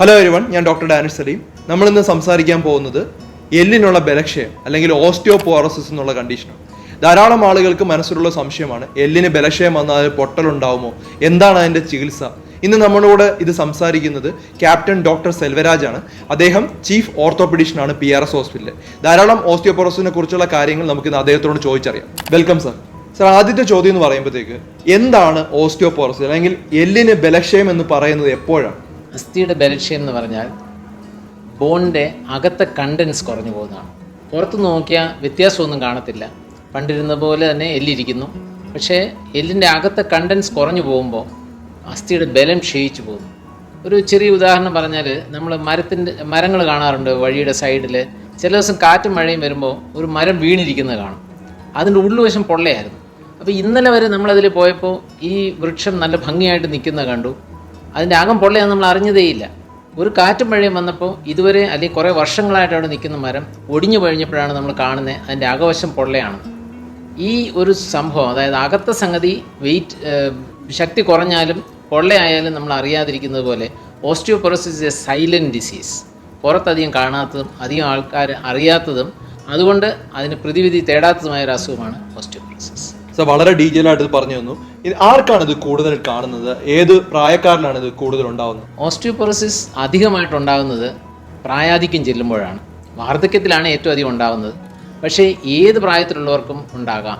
Hello everyone ഞാൻ doctor Danish Saleem നമ്മൾ ഇന്ന് സംസാരിക്കാൻ പോകുന്നത് എല്ലിനുള്ള ബലക്ഷയം അല്ലെങ്കിൽ ഓസ്റ്റിയോപോറസിസ് എന്നുള്ള കണ്ടീഷനാണ് ധാരാളം ആളുകൾക്ക് മനസ്സിലുള്ള സംശയമാണ് എല്ലിന് ബലക്ഷയം വന്നാൽ പൊട്ടലുണ്ടാവുമോ എന്താണ് അതിന്റെ ചികിത്സ? ഇന്ന് നമ്മളോട് ഇത് സംസാരിക്കുന്നത് ക്യാപ്റ്റൻ ഡോക്ടർ സെൽവരാജ് ആണ്. അദ്ദേഹം ചീഫ് ഓർത്തോപെഡിഷനാണ് പി ആർ എസ് ഹോസ്പിറ്റലിൽ ധാരാളം ഓസ്റ്റിയോപോറോസിനെ കുറിച്ചുള്ള കാര്യങ്ങൾ നമുക്ക് ഇന്ന് അദ്ദേഹത്തോട് ചോദിച്ചറിയാം. വെൽക്കം സർ സർ ആദ്യത്തെ ചോദ്യം എന്ന് പറയുമ്പോഴത്തേക്ക് എന്താണ് ഓസ്റ്റിയോപോറോസിസ്? അല്ലെങ്കിൽ എല്ലിന് ബലക്ഷയം എന്ന് പറയുന്നത് എപ്പോഴാണ്? അസ്ഥിയുടെ ബലക്ഷയം എന്ന് പറഞ്ഞാൽ ബോണിന്റെ അകത്തെ കണ്ടൻസ് കുറഞ്ഞു പോകുന്നതാണ്. പുറത്ത് നോക്കിയാൽ വ്യത്യാസമൊന്നും കാണത്തില്ല. പണ്ടിരുന്ന പോലെ തന്നെ എല്ലിരിക്കുന്നു. പക്ഷേ എല്ലിന്റെ അകത്തെ കണ്ടൻസ് കുറഞ്ഞു പോകുമ്പോൾ അസ്ഥിയുടെ ബലം ക്ഷയിച്ചു പോകുന്നു. ഒരു ചെറിയ ഉദാഹരണം പറഞ്ഞാൽ നമ്മൾ മരത്തിന്റെ മരങ്ങൾ കാണാറുണ്ട് വഴിയുടെ സൈഡിൽ. ചില ദിവസം കാറ്റും മഴയും വരുമ്പോൾ ഒരു മരം വീണിരിക്കുന്നത് കാണും. അതിന്റെ ഉള്ളുവശം പൊള്ളയായിരുന്നു. അപ്പോൾ ഇന്നലെ വരെ നമ്മളതിൽ പോയപ്പോൾ ഈ വൃക്ഷം നല്ല ഭംഗിയായിട്ട് നിൽക്കുന്നത് കണ്ടു. അതിന്റെ ആകം പൊള്ളയാന്ന് നമ്മൾ അറിഞ്ഞതേയില്ല. ഒരു കാറ്റും മഴയും വന്നപ്പോൾ ഇതുവരെ അല്ലെങ്കിൽ കുറേ വർഷങ്ങളായിട്ട് അവിടെ നിൽക്കുന്ന മരം ഒടിഞ്ഞു കഴിഞ്ഞപ്പോഴാണ് നമ്മൾ കാണുന്നത് അതിന്റെ അകവശം പൊള്ളയാണ്. ഈ ഒരു സംഭവം അതായത് അകത്ത സംഗതി വെയിറ്റ് ശക്തി കുറഞ്ഞാലും പൊള്ളയായാലും നമ്മൾ അറിയാതിരിക്കുന്നത് പോലെ ഓസ്റ്റിയോപൊറോസിസ് എ സൈലന്റ് ഡിസീസ് പുറത്തധികം കാണാത്തതും അധികം ആൾക്കാർ അറിയാത്തതും അതുകൊണ്ട് അതിന് പ്രതിവിധി തേടാത്തതുമായ ഒരു അസുഖമാണ് ഓസ്റ്റിയോപൊറോസിസ് സർ വളരെ ഡീറ്റെയിൽ ആയിട്ട് പറഞ്ഞു തന്നു. ആർക്കാണ് ഇത് കൂടുതൽ കാണുന്നത്? ഏത് പ്രായക്കാരനാണ് ഇത് കൂടുതൽ ഉണ്ടാകുന്നത് ഓസ്റ്റിയോപൊറോസിസ് അധികമായിട്ട് അധികമായിട്ടുണ്ടാകുന്നത് പ്രായാധിക്യം ചെല്ലുമ്പോഴാണ്. വാർദ്ധക്യത്തിലാണ് ഏറ്റവും അധികം ഉണ്ടാകുന്നത്. പക്ഷേ ഏത് പ്രായത്തിലുള്ളവർക്കും ഉണ്ടാകാം.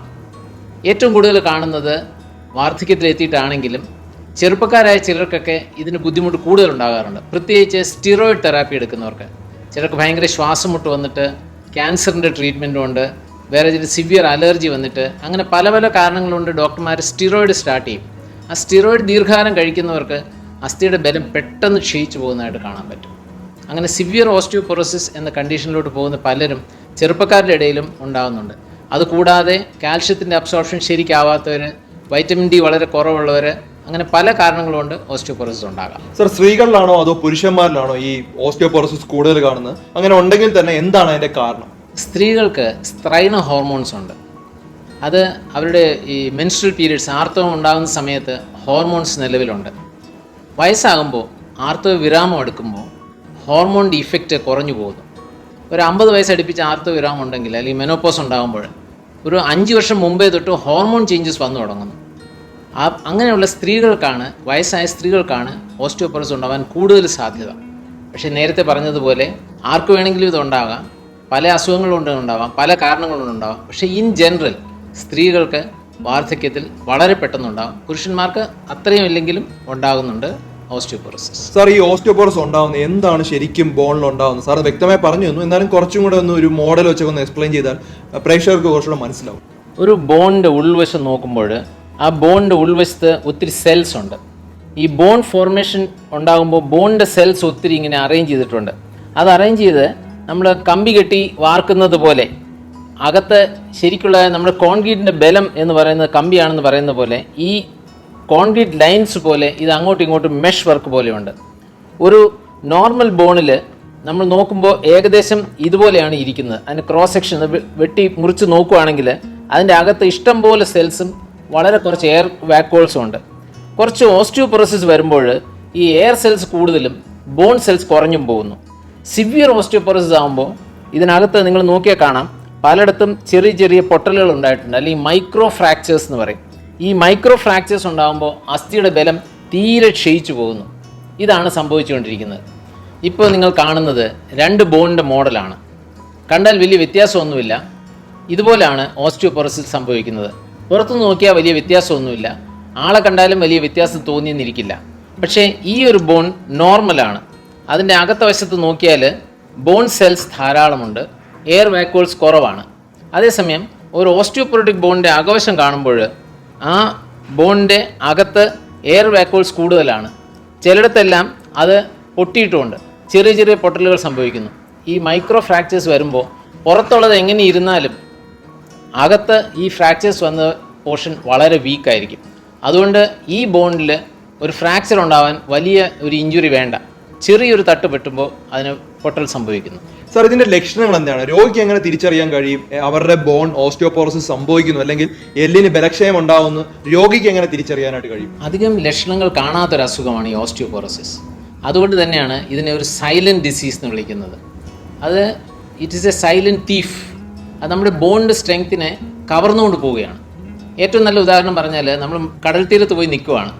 ഏറ്റവും കൂടുതൽ കാണുന്നത് വാർദ്ധക്യത്തിലെത്തിയിട്ടാണെങ്കിലും ചെറുപ്പക്കാരായ ചിലർക്കൊക്കെ ഇതിന് ബുദ്ധിമുട്ട് കൂടുതൽ ഉണ്ടാകാറുണ്ട്. പ്രത്യേകിച്ച് സ്റ്റിറോയിഡ് തെറാപ്പി എടുക്കുന്നവർക്ക്. ചിലർക്ക് ഭയങ്കര ശ്വാസം മുട്ട് വന്നിട്ട് ക്യാൻസറിന്റെ ട്രീറ്റ്മെന്റും വേറെ ചില സിവിയർ അലർജി വന്നിട്ട് അങ്ങനെ പല പല കാരണങ്ങളുണ്ട് ഡോക്ടർമാർ സ്റ്റിറോയിഡ് സ്റ്റാർട്ട് ചെയ്യും. ആ സ്റ്റിറോയിഡ് ദീർഘകാലം കഴിക്കുന്നവർക്ക് അസ്ഥിയുടെ ബലം പെട്ടെന്ന് ക്ഷയിച്ചു പോകുന്നതായിട്ട് കാണാൻ പറ്റും. അങ്ങനെ സിവിയർ ഓസ്റ്റിയോപൊറോസിസ് എന്ന കണ്ടീഷനിലോട്ട് പോകുന്ന പലരും ചെറുപ്പക്കാരുടെ ഇടയിലും ഉണ്ടാകുന്നുണ്ട് അതുകൂടാതെ കാൽഷ്യത്തിന്റെ അബ്സോർപ്ഷൻ ശരിക്കാവാത്തവർ വൈറ്റമിൻ ഡി വളരെ കുറവുള്ളവർ അങ്ങനെ പല കാരണങ്ങളുകൊണ്ട് ഓസ്റ്റിയോപൊറോസിസ് ഉണ്ടാകാം. സർ സ്ത്രീകളിലാണോ അതോ പുരുഷന്മാരിലാണോ ഈ ഓസ്റ്റിയോപൊറോസിസ് കൂടുതൽ കാണുന്നത്? അങ്ങനെ ഉണ്ടെങ്കിൽ തന്നെ എന്താണ് അതിന്റെ കാരണം? സ്ത്രീകൾക്ക് സ്ത്രൈന ഹോർമോൺസ് ഉണ്ട്. അത് അവരുടെ ഈ മെൻസ്ട്രൽ പീരീഡ്സ് ആർത്തവം ഉണ്ടാകുന്ന സമയത്ത് ഹോർമോൺസ് നിലവിലുണ്ട്. വയസ്സാകുമ്പോൾ ആർത്തവ വിരാമം എടുക്കുമ്പോൾ ഹോർമോണിന്റെ ഇഫക്റ്റ് കുറഞ്ഞു പോകുന്നു. ഒരു അമ്പത് വയസ്സടുപ്പിച്ച് ആർത്തവ വിരാമം ഉണ്ടെങ്കിൽ അല്ലെങ്കിൽ മെനോപ്പോസ് ഉണ്ടാകുമ്പോൾ ഒരു അഞ്ച് വർഷം മുമ്പേ തൊട്ട് ഹോർമോൺ ചേഞ്ചസ് വന്നു തുടങ്ങുന്നു. ആ അങ്ങനെയുള്ള സ്ത്രീകൾക്കാണ് വയസ്സായ സ്ത്രീകൾക്കാണ് ഓസ്റ്റിയോപൊറോസിസ് ഉണ്ടാവാൻ കൂടുതൽ സാധ്യത. പക്ഷേ നേരത്തെ പറഞ്ഞതുപോലെ ആർക്ക് വേണമെങ്കിലും ഇത് ഉണ്ടാകാം. പല അസുഖങ്ങൾ കൊണ്ട് ഉണ്ടാവാം പല കാരണങ്ങൾ കൊണ്ടുണ്ടാവാം പക്ഷേ ഇൻ ജനറൽ സ്ത്രീകൾക്ക് വാർദ്ധക്യത്തിൽ വളരെ പെട്ടെന്നുണ്ടാകും പുരുഷന്മാർക്ക് അത്രയും ഇല്ലെങ്കിലും ഉണ്ടാകുന്നുണ്ട് ഓസ്റ്റിയോപൊറോസിസ്. സാർ ഈ ഓസ്റ്റിയോപോറസ് ഉണ്ടാവുന്നത് എന്താണ് ശരിക്കും ബോണിൽ ഉണ്ടാവുന്നത്? സാർ വ്യക്തമായി പറഞ്ഞു തന്നു. എന്നാലും കുറച്ചും കൂടെ ഒന്ന് ഒരു മോഡൽ വെച്ചൊക്കെ ഒന്ന് എക്സ്പ്ലെയിൻ ചെയ്താൽ പ്രേക്ഷകർക്ക് കുറച്ചുകൂടെ മനസ്സിലാവും. ഒരു ബോണിന്റെ ഉൾവശം നോക്കുമ്പോൾ ആ ബോണിന്റെ ഉൾവശത്ത് ഒത്തിരി സെൽസ് ഉണ്ട്. ഈ ബോൺ ഫോർമേഷൻ ഉണ്ടാകുമ്പോൾ ബോണിന്റെ സെൽസ് ഒത്തിരി ഇങ്ങനെ അറേഞ്ച് ചെയ്തിട്ടുണ്ട്. അത് അറേഞ്ച് ചെയ്ത് നമ്മൾ കമ്പി കെട്ടി വാർക്കുന്നത് പോലെ അകത്ത് ശരിക്കുള്ള നമ്മുടെ കോൺക്രീറ്റിന്റെ ബലം എന്ന് പറയുന്നത് കമ്പിയാണെന്ന് പറയുന്ന പോലെ ഈ കോൺക്രീറ്റ് ലൈൻസ് പോലെ ഇത് അങ്ങോട്ടും ഇങ്ങോട്ടും മെഷ് വർക്ക് പോലെയുണ്ട്. ഒരു നോർമൽ ബോണിൽ നമ്മൾ നോക്കുമ്പോൾ ഏകദേശം ഇതുപോലെയാണ് ഇരിക്കുന്നത്. അതിന് ക്രോസ് സെക്ഷൻ വെട്ടി മുറിച്ച് നോക്കുകയാണെങ്കിൽ അതിന്റെ അകത്ത് ഇഷ്ടം പോലെ സെൽസും വളരെ കുറച്ച് എയർ വാക്കോൾസും ഉണ്ട്. കുറച്ച് ഓസ്റ്റിയോപ്രോസിസ് വരുമ്പോൾ ഈ എയർ സെൽസ് കൂടുതലും ബോൺ സെൽസ് കുറഞ്ഞും പോകുന്നു. സിവിയർ ഓസ്റ്റിയോപൊറോസിസ് ആകുമ്പോൾ ഇതിനകത്ത് നിങ്ങൾ നോക്കിയാൽ കാണാം പലയിടത്തും ചെറിയ ചെറിയ പൊട്ടലുകൾ ഉണ്ടായിട്ടുണ്ട്. അല്ലെങ്കിൽ മൈക്രോ ഫ്രാക്ചേഴ്സ് എന്ന് പറയും. ഈ മൈക്രോ ഫ്രാക്ചേഴ്സ് ഉണ്ടാകുമ്പോൾ അസ്ഥിയുടെ ബലം തീരെ ക്ഷയിച്ചു പോകുന്നു. ഇതാണ് സംഭവിച്ചുകൊണ്ടിരിക്കുന്നത്. ഇപ്പോൾ നിങ്ങൾ കാണുന്നത് രണ്ട് ബോണിന്റെ മോഡലാണ് കണ്ടാൽ വലിയ വ്യത്യാസമൊന്നുമില്ല. ഇതുപോലെയാണ് ഓസ്റ്റിയോപൊറസിൽ സംഭവിക്കുന്നത്. പുറത്തു നോക്കിയാൽ വലിയ വ്യത്യാസമൊന്നുമില്ല. ആളെ കണ്ടാലും വലിയ വ്യത്യാസം തോന്നിയെന്നിരിക്കില്ല. പക്ഷേ ഈ ഒരു ബോൺ നോർമലാണ് അതിന്റെ അകത്ത വശത്ത് നോക്കിയാൽ ബോൺ സെൽസ് ധാരാളമുണ്ട്. എയർ വാക്വോൾസ് കുറവാണ്. അതേസമയം ഒരു ഓസ്റ്റിയോപൊറോട്ടിക് ബോണിന്റെ അകവശം കാണുമ്പോൾ ആ ബോണിന്റെ അകത്ത് എയർ വാക്വോൾസ് കൂടുതലാണ്. ചിലയിടത്തെല്ലാം അത് പൊട്ടിയിട്ടുമുണ്ട്. ചെറിയ ചെറിയ പൊട്ടലുകൾ സംഭവിക്കുന്നു. ഈ മൈക്രോ ഫ്രാക്ചേഴ്സ് വരുമ്പോൾ പുറത്തുള്ളത് എങ്ങനെ ഇരുന്നാലും അകത്ത് ഈ ഫ്രാക്ചേഴ്സ് വന്ന പോർഷൻ വളരെ വീക്കായിരിക്കും അതുകൊണ്ട് ഈ ബോണ്ടിൽ ഒരു ഫ്രാക്ചർ ഉണ്ടാവാൻ വലിയ ഒരു ഇഞ്ചുറി വേണ്ട. ചെറിയൊരു തട്ട് പെട്ടുമ്പോൾ അതിന് പൊട്ടൽ സംഭവിക്കുന്നു. സാർ ഇതിന്റെ ലക്ഷണങ്ങൾ എന്താണ്? രോഗിക്ക് എങ്ങനെ തിരിച്ചറിയാൻ കഴിയും? അവരുടെ ബോൺ ഓസ്റ്റിയോപോറസിസ് സംഭവിക്കുന്നു അല്ലെങ്കിൽ എല്ലിന് ബലക്ഷയം ഉണ്ടാവുന്നു രോഗിക്ക് എങ്ങനെ തിരിച്ചറിയാനായിട്ട് കഴിയും? അധികം ലക്ഷണങ്ങൾ കാണാത്തൊരു അസുഖമാണ് ഈ ഓസ്റ്റിയോപോറോസിസ്. അതുകൊണ്ട് തന്നെയാണ് ഇതിനെ ഒരു സൈലന്റ് ഡിസീസ് എന്ന് വിളിക്കുന്നത്. അത് it is a silent thief അത് നമ്മുടെ ബോണിന്റെ സ്ട്രെങ്ത്തിനെ കവർന്നുകൊണ്ട് പോവുകയാണ്. ഏറ്റവും നല്ല ഉദാഹരണം പറഞ്ഞാൽ നമ്മൾ കടൽ തീരത്ത് പോയി നിൽക്കുവാണ്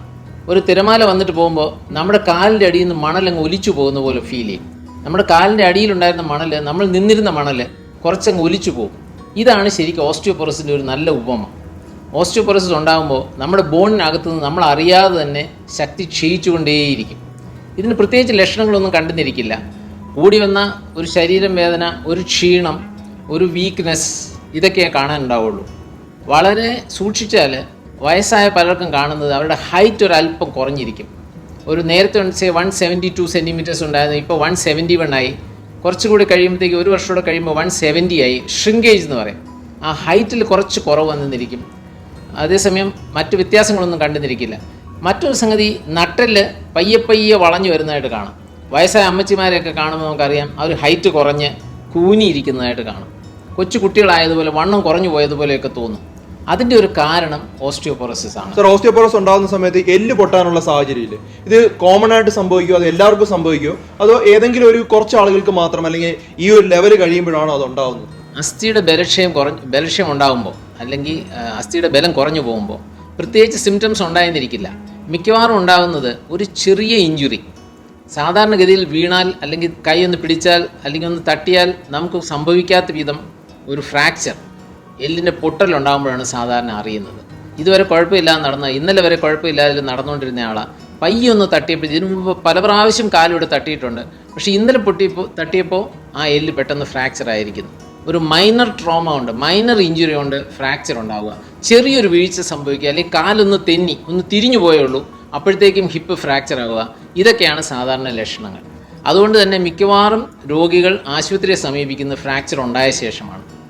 ഒരു തിരമാല വന്നിട്ട് പോകുമ്പോൾ നമ്മുടെ കാലിന്റെ അടിയിൽ നിന്ന് മണലങ്ങ് ഒലിച്ചു പോകുന്ന പോലെ ഫീൽ ചെയ്യും. നമ്മുടെ കാലിന്റെ അടിയിലുണ്ടായിരുന്ന മണൽ നമ്മൾ നിന്നിരുന്ന മണൽ കുറച്ചങ്ങ് ഒലിച്ചു പോകും. ഇതാണ് ശരിക്കും ഓസ്റ്റിയോപൊറസിന്റെ ഒരു നല്ല ഉപമ. ഓസ്റ്റിയോപൊറസിസ് ഉണ്ടാകുമ്പോൾ നമ്മുടെ ബോണിനകത്ത് നിന്ന് നമ്മൾ അറിയാതെ തന്നെ ശക്തി ക്ഷയിച്ചുകൊണ്ടേയിരിക്കും. ഇതിന് പ്രത്യേകിച്ച് ലക്ഷണങ്ങളൊന്നും കണ്ടെന്നിരിക്കില്ല. കൂടി വന്ന ഒരു ശരീരം വേദന ഒരു ക്ഷീണം ഒരു വീക്ക്നെസ് ഇതൊക്കെ കാണാനുണ്ടാവുള്ളൂ. വളരെ സൂക്ഷിച്ചാൽ വയസ്സായ പലർക്കും കാണുന്നത് അവരുടെ ഹൈറ്റ് ഒരല്പം കുറഞ്ഞിരിക്കും. ഒരു നേരത്തെ വൺ സെവന്റി ടു സെന്റിമീറ്റേഴ്സ് ഉണ്ടായിരുന്നു ഇപ്പോൾ വൺ സെവന്റി വൺ ആയി. കുറച്ചുകൂടി കഴിയുമ്പോഴത്തേക്ക് ഒരു വർഷം കൂടെ കഴിയുമ്പോൾ വൺ സെവന്റി ആയി. ഷ്രിങ്കേജ് എന്ന് പറയും. ആ ഹൈറ്റിൽ കുറച്ച് കുറവ് വന്നിരിക്കും. അതേസമയം മറ്റു വ്യത്യാസങ്ങളൊന്നും കണ്ടുനിരിക്കില്ല മറ്റൊരു സംഗതി നട്ടൽ പയ്യെ പയ്യെ വളഞ്ഞു വരുന്നതായിട്ട് കാണാം. വയസ്സായ അമ്മച്ചിമാരെയൊക്കെ കാണുമ്പോൾ നമുക്കറിയാം അവർ ഹൈറ്റ് കുറഞ്ഞ് കൂനിയിരിക്കുന്നതായിട്ട് കാണാം. കൊച്ചു കുട്ടികളായതുപോലെ വണ്ണം കുറഞ്ഞു പോയതുപോലെയൊക്കെ തോന്നും. അതിന്റെ ഒരു കാരണം ഓസ്റ്റിയോപോറോസിസ് ആണ്. സർ ഓസ്റ്റിയോപോറോസ് ഉണ്ടാകുന്ന സമയത്ത് എല്ല് പൊട്ടാനുള്ള സാഹചര്യമില്ല? ഇത് കോമൺ ആയിട്ട് സംഭവിക്കുമോ അത് എല്ലാവർക്കും സംഭവിക്കുമോ അതോ ഏതെങ്കിലും ഒരു കുറച്ച് ആളുകൾക്ക് മാത്രം അല്ലെങ്കിൽ ഈ ഒരു ലെവൽ കഴിയുമ്പോഴാണോ അത് ഉണ്ടാകുന്നത് അസ്ഥിയുടെ ബലക്ഷയം കുറഞ്ഞ് ബലക്ഷയം ഉണ്ടാകുമ്പോൾ അല്ലെങ്കിൽ അസ്ഥിയുടെ ബലം കുറഞ്ഞു പോകുമ്പോൾ പ്രത്യേകിച്ച് സിംറ്റംസ് ഉണ്ടായെന്നിരിക്കില്ല. മിക്കവാറും ഉണ്ടാകുന്നത് ഒരു ചെറിയ ഇഞ്ചുറി സാധാരണഗതിയിൽ വീണാൽ അല്ലെങ്കിൽ കൈ ഒന്ന് പിടിച്ചാൽ അല്ലെങ്കിൽ ഒന്ന് തട്ടിയാൽ നമുക്ക് സംഭവിക്കാത്ത വിധം ഒരു ഫ്രാക്ചർ എല്ലിന്റെ പൊട്ടലുണ്ടാകുമ്പോഴാണ് സാധാരണ അറിയുന്നത്. ഇതുവരെ കുഴപ്പമില്ലാതെ നടന്ന ഇന്നലെ വരെ കുഴപ്പമില്ലാതെ നടന്നുകൊണ്ടിരുന്ന ആളാണ് പയ്യൊന്ന് തട്ടിയപ്പോൾ ഇതിനു മുമ്പ് പല പ്രാവശ്യം കാലിവിടെ തട്ടിയിട്ടുണ്ട്. പക്ഷേ ഇന്നലെ പൊട്ടിയപ്പോൾ തട്ടിയപ്പോൾ ആ എല്ല് പെട്ടെന്ന് ഫ്രാക്ചർ ആയിരിക്കുന്നു. ഒരു മൈനർ ട്രോമ ഉണ്ട്. മൈനർ ഇഞ്ചുറി കൊണ്ട് ഫ്രാക്ചർ ഉണ്ടാവുക. ചെറിയൊരു വീഴ്ച സംഭവിക്കുക. അല്ലെങ്കിൽ കാലൊന്ന് തെന്നി ഒന്ന് തിരിഞ്ഞു പോയുള്ളൂ. അപ്പോഴത്തേക്കും ഹിപ്പ് ഫ്രാക്ചർ ആവുക. ഇതൊക്കെയാണ് സാധാരണ ലക്ഷണങ്ങൾ. അതുകൊണ്ട് തന്നെ മിക്കവാറും രോഗികൾ ആശുപത്രിയെ സമീപിക്കുന്നത് ഫ്രാക്ചർ ഉണ്ടായ ശേഷമാണ്.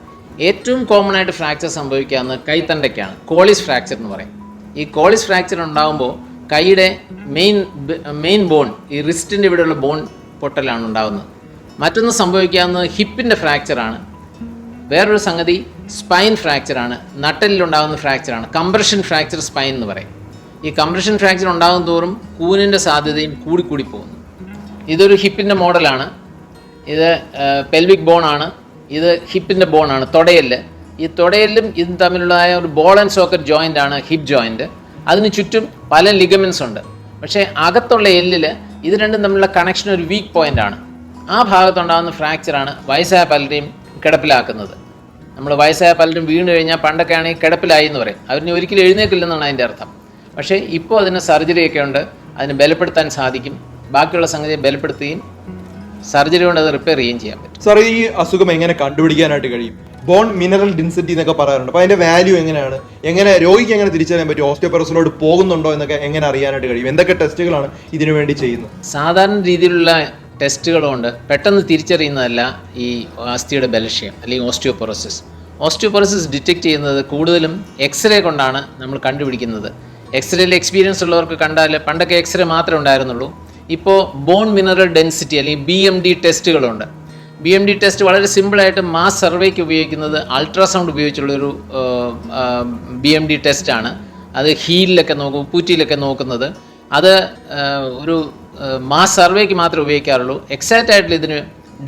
ഏറ്റവും കോമൺ ആയിട്ട് ഫ്രാക്ചർ സംഭവിക്കാവുന്നത് കൈത്തണ്ടയ്ക്കാണ്. കോളിസ് ഫ്രാക്ചർ എന്ന് പറയും. ഈ കോളിസ് ഫ്രാക്ചർ ഉണ്ടാകുമ്പോൾ കൈയുടെ മെയിൻ മെയിൻ ബോൺ ഈ റിസ്റ്റിന്റെ ഇവിടെയുള്ള ബോൺ പൊട്ടലാണ് ഉണ്ടാകുന്നത് മറ്റൊന്ന് സംഭവിക്കാവുന്നത് ഹിപ്പിന്റെ ഫ്രാക്ചറാണ് വേറൊരു സംഗതി സ്പൈൻ ഫ്രാക്ചറാണ് നട്ടലിലുണ്ടാകുന്ന ഫ്രാക്ചറാണ് കംപ്രഷൻ ഫ്രാക്ചർ സ്പൈൻ എന്ന് പറയും. ഈ കംപ്രഷൻ ഫ്രാക്ചർ ഉണ്ടാകും തോറും കൂനിന്റെ സാധ്യതയും കൂടിക്കൂടി പോകുന്നു. ഇതൊരു ഹിപ്പിന്റെ മോഡലാണ് ഇത് പെൽവിക് ബോണാണ് ഇത് ഹിപ്പിന്റെ ബോണാണ് തൊടയൽ ഈ തൊടയലും ഇതും തമ്മിലുള്ളതായ ഒരു ബോൾ ആൻഡ് സോക്കറ്റ് ജോയിന്റ് ആണ് ഹിപ്പ് ജോയിന്റ് അതിന് ചുറ്റും പല ലിഗമെൻസ് ഉണ്ട്. പക്ഷേ അകത്തുള്ള എല്ലിൽ ഇത് രണ്ടും തമ്മിലുള്ള കണക്ഷൻ ഒരു വീക്ക് പോയിന്റ് ആണ്. ആ ഭാഗത്തുണ്ടാകുന്ന ഫ്രാക്ചറാണ് വയസ്സായ പലരെയും കിടപ്പിലാക്കുന്നത്. നമ്മൾ വയസ്സായ പലരും വീണ് കഴിഞ്ഞാൽ പണ്ടൊക്കെ ആണെങ്കിൽ കിടപ്പിലായി എന്ന് പറയും. അവരിനി ഒരിക്കലും എഴുന്നേക്കില്ലെന്നാണ് അതിന്റെ അർത്ഥം. പക്ഷേ ഇപ്പോൾ അതിന് സർജറിയൊക്കെ ഉണ്ട്. അതിനെ ബലപ്പെടുത്താൻ സാധിക്കും. ബാക്കിയുള്ള സംഗതിയെ ബലപ്പെടുത്തുകയും സർജറി കൊണ്ട് അത് റിപ്പയർ ചെയ്യുകയും ചെയ്യാൻ പറ്റും. സാർ ഈ അസുഖം എങ്ങനെ കണ്ടുപിടിക്കാനായിട്ട് കഴിയും? ബോൺ മിനറൽ ഡെൻസിറ്റി എന്നൊക്കെ പറയാറുണ്ട്. അപ്പൊ അതിന്റെ വാല്യൂ എങ്ങനെയാണ്? എങ്ങനെ രോഗിക്ക് എങ്ങനെ തിരിച്ചറിയാൻ പറ്റും? ഓസ്റ്റിയോപെറസിലോട്ട് പോകുന്നുണ്ടോ എന്നൊക്കെ എങ്ങനെ അറിയാനായിട്ട് കഴിയും? എന്തൊക്കെ ടെസ്റ്റുകളാണ് ഇതിനു വേണ്ടി ചെയ്യുന്നത്? സാധാരണ രീതിയിലുള്ള ടെസ്റ്റുകളുണ്ട് പെട്ടെന്ന് തിരിച്ചറിയുന്നതല്ല ഈ അസ്ഥിയുടെ ബലക്ഷയം അല്ലെങ്കിൽ ഓസ്റ്റിയോപൊറോസിസ് ഓസ്റ്റിയോപൊറോസിസ് ഡിറ്റക്ട് ചെയ്യുന്നത് കൂടുതലും എക്സ്റേ കൊണ്ടാണ് നമ്മൾ കണ്ടുപിടിക്കുന്നത്. എക്സ്റേയിൽ എക്സ്പീരിയൻസ് ഉള്ളവർക്ക് കണ്ടാൽ പണ്ടൊക്കെ എക്സ്റേ മാത്രമേ ഉണ്ടായിരുന്നുള്ളൂ. ഇപ്പോൾ ബോൺ മിനറൽ ഡെൻസിറ്റി അല്ലെങ്കിൽ ബി എം ഡി ടെസ്റ്റുകളുണ്ട് ബി എം ഡി ടെസ്റ്റ് വളരെ സിമ്പിളായിട്ട് മാസ് സർവേക്ക് ഉപയോഗിക്കുന്നത് അൾട്രാസൗണ്ട് ഉപയോഗിച്ചുള്ളൊരു ബി എം ഡി ടെസ്റ്റാണ് അത് ഹീലിലൊക്കെ നോക്കും പൂറ്റിയിലൊക്കെ നോക്കുന്നത്. അത് ഒരു മാസ് സർവേക്ക് മാത്രമേ ഉപയോഗിക്കാറുള്ളൂ. എക്സാക്റ്റ് ആയിട്ടുള്ള ഇതിന്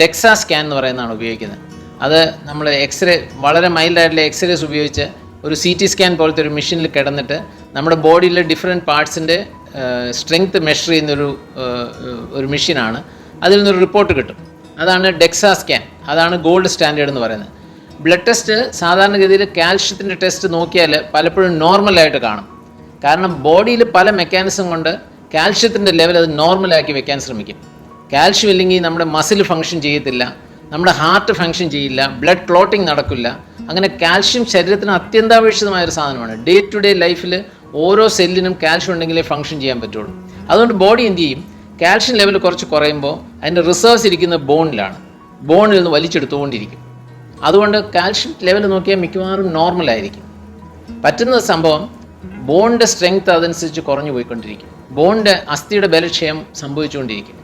ഡെക്സാ സ്കാൻ എന്ന് പറയുന്നതാണ് ഉപയോഗിക്കുന്നത്. അത് നമ്മൾ എക്സ്റേ വളരെ മൈൽഡായിട്ടുള്ള എക്സ്റേസ് ഉപയോഗിച്ച് ഒരു സി ടി സ്കാൻ പോലത്തെ ഒരു മെഷീനിൽ കിടന്നിട്ട് നമ്മുടെ ബോഡിയിലെ ഡിഫറെന്റ് പാർട്സിന്റെ സ്ട്രെങ്ത് മെഷർ ചെയ്യുന്നൊരു ഒരു മെഷീനാണ്. അതിൽ നിന്നൊരു റിപ്പോർട്ട് കിട്ടും. അതാണ് ഡെക്സാ സ്കാൻ അതാണ് ഗോൾഡ് സ്റ്റാൻഡേർഡ് എന്ന് പറയുന്നത്. ബ്ലഡ് ടെസ്റ്റ് സാധാരണഗതിയിൽ കാൽഷ്യത്തിന്റെ ടെസ്റ്റ് നോക്കിയാൽ പലപ്പോഴും നോർമലായിട്ട് കാണും. കാരണം ബോഡിയിൽ പല മെക്കാനിസം കൊണ്ട് കാൽഷ്യത്തിന്റെ ലെവൽ അത് നോർമലാക്കി വെക്കാൻ ശ്രമിക്കും. കാൽഷ്യം ഇല്ലെങ്കിൽ നമ്മുടെ മസിൽ ഫങ്ഷൻ ചെയ്യത്തില്ല നമ്മുടെ ഹാർട്ട് ഫങ്ഷൻ ചെയ്യില്ല ബ്ലഡ് ക്ലോട്ടിംഗ് നടക്കില്ല. അങ്ങനെ കാൽഷ്യം ശരീരത്തിന് അത്യന്താപേക്ഷിതമായ ഒരു സാധനമാണ് ഡേ ടു ഡേ ലൈഫിൽ ഓരോ സെല്ലിനും കാൽഷ്യം ഉണ്ടെങ്കിലേ ഫങ്ഷൻ ചെയ്യാൻ പറ്റുള്ളൂ. അതുകൊണ്ട് ബോഡി എന്ത് ചെയ്യും? കാൽഷ്യം ലെവൽ കുറച്ച് കുറയുമ്പോൾ അതിന്റെ റിസർവ്സ് ഇരിക്കുന്ന ബോണിലാണ് ബോണിൽ നിന്ന് വലിച്ചെടുത്തുകൊണ്ടിരിക്കും. അതുകൊണ്ട് കാൽഷ്യം ലെവൽ നോക്കിയാൽ മിക്കവാറും നോർമലായിരിക്കും പറ്റുന്ന സംഭവം ബോണിന്റെ സ്ട്രെങ്ത് അതനുസരിച്ച് കുറഞ്ഞു പോയിക്കൊണ്ടിരിക്കും. ബോണിന്റെ അസ്ഥിയുടെ ബലക്ഷയം സംഭവിച്ചുകൊണ്ടിരിക്കും.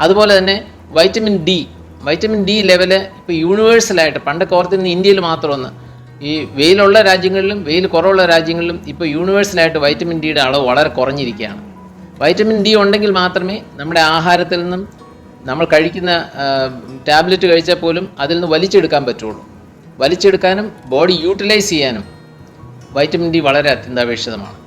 അതുപോലെ തന്നെ vitamin D vitamin D level ഇപ്പോൾ യൂണിവേഴ്സലായിട്ട് പണ്ടൊക്കെ ഓർത്തിരുന്ന ഇന്ത്യയിൽ മാത്രമൊന്ന് ഈ വെയിലുള്ള രാജ്യങ്ങളിലും വെയിൽ കുറവുള്ള രാജ്യങ്ങളിലും ഇപ്പോൾ യൂണിവേഴ്സലായിട്ട് വൈറ്റമിൻ ഡിയുടെ അളവ് വളരെ കുറഞ്ഞിരിക്കുകയാണ്. വൈറ്റമിൻ ഡി ഉണ്ടെങ്കിൽ മാത്രമേ നമ്മുടെ ആഹാരത്തിൽ നിന്നും നമ്മൾ കഴിക്കുന്ന ടാബ്ലറ്റ് കഴിച്ചാൽ പോലും അതിൽ നിന്ന് വലിച്ചെടുക്കാൻ പറ്റുള്ളൂ. വലിച്ചെടുക്കാനും ബോഡി യൂട്ടിലൈസ് ചെയ്യാനും വൈറ്റമിൻ ഡി വളരെ അത്യന്താപേക്ഷിതമാണ്.